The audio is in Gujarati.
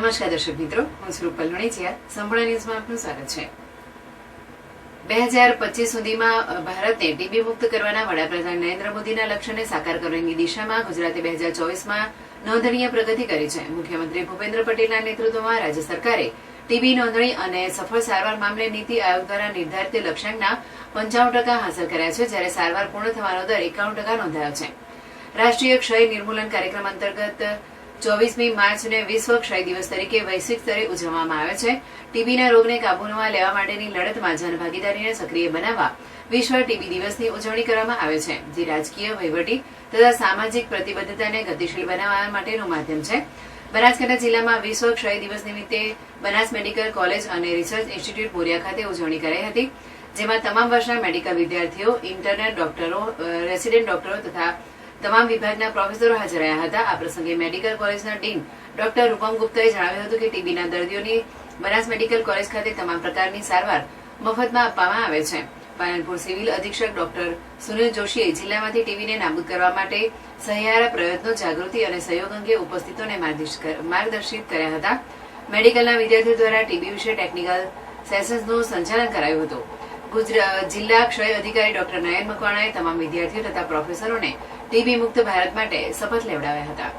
નમસ્કાર દર્શક મિત્રો, હું છું રૂપલ વણેચિયા સંપૂર્ણ ન્યૂઝમાં આપનું સ્વાગત છે. બે હજાર પચીસ સુધીમાં ભારતને ટીબી મુક્ત કરવાના વડાપ્રધાન નરેન્દ્ર મોદીના લક્ષ્યને સાકાર કરવાની દિશામાં ગુજરાતે બે હજાર ચોવીસમાં નોંધનીય પ્રગતિ કરી છે. મુખ્યમંત્રી ભૂપેન્દ્ર પટેલના નેતૃત્વમાં રાજ્ય સરકારે ટીબી નોંધણી અને સફળ સારવાર મામલે નીતિ આયોગ દ્વારા નિર્ધારિત લક્ષ્યાંકના પંચાવન ટકા હાંસલ કર્યા છે, જ્યારે સારવાર પૂર્ણ થવાનો દર એકાવન ટકા નોંધાયો છે. રાષ્ટ્રીય ક્ષય નિર્મૂલન કાર્યક્રમ અંતર્ગત ચોવીસમી માર્ચને વિશ્વ ક્ષય દિવસ તરીકે વૈશ્વિક સ્તરે ઉજવવામાં આવે છે. ટીબીના રોગને કાબૂમાં લેવા માટેની લડતમાં જનભાગીદારીને સક્રિય બનાવવા વિશ્વ ટીબી દિવસની ઉજવણી કરવામાં આવે છે, જે રાજકીય વહીવટી તથા સામાજિક પ્રતિબદ્ધતાને ગતિશીલ બનાવવા માટેનું માધ્યમ છે. બનાસકાંઠા જિલ્લામાં વિશ્વ ક્ષય દિવસ નિમિત્તે બનાસ મેડિકલ કોલેજ અને રિસર્ચ ઇન્સ્ટિટ્યૂટ મોરિયા ખાતે ઉજવણી કરાઈ હતી, જેમાં તમામ વર્ષના મેડિકલ વિદ્યાર્થીઓ ઇન્ટરનેટ ડોક્ટરો રેસિડેન્ટ ડોક્ટરો તથા તમામ વિભાગના પ્રોફેસરો હાજર રહ્યા હતા. આ પ્રસંગે મેડિકલ કોલેજના ડીન ડોક્ટર રૂપમ ગુપ્તાએ જણાવ્યું હતું કે ટીબીના દર્દીઓની બનાસ મેડિકલ કોલેજ ખાતે તમામ પ્રકારની સારવાર મફતમાં આપવામાં આવે છે. પાલનપુર સિવિલ અધિક્ષક ડોક્ટર સુનિલ જોશીએ જિલ્લામાંથી ટીબીને નાબૂદ કરવા માટે સહિયારા પ્રયત્નો જાગૃતિ અને સહયોગ અંગે ઉપસ્થિતોને માર્ગદર્શિત કર્યા હતા. મેડિકલના વિદ્યાર્થીઓ દ્વારા ટીબી વિશે ટેકનિકલ સેશન્સનું સંચાલન કરાયું હતું. ગુજરાત જિલ્લા ક્ષય અધિકારી ડોક્ટર નયન મકવાણાએ તમામ વિદ્યાર્થીઓ તથા પ્રોફેસરોને ટીબી મુક્ત ભારત માટે શપથ લેવડાવ્યા હતા.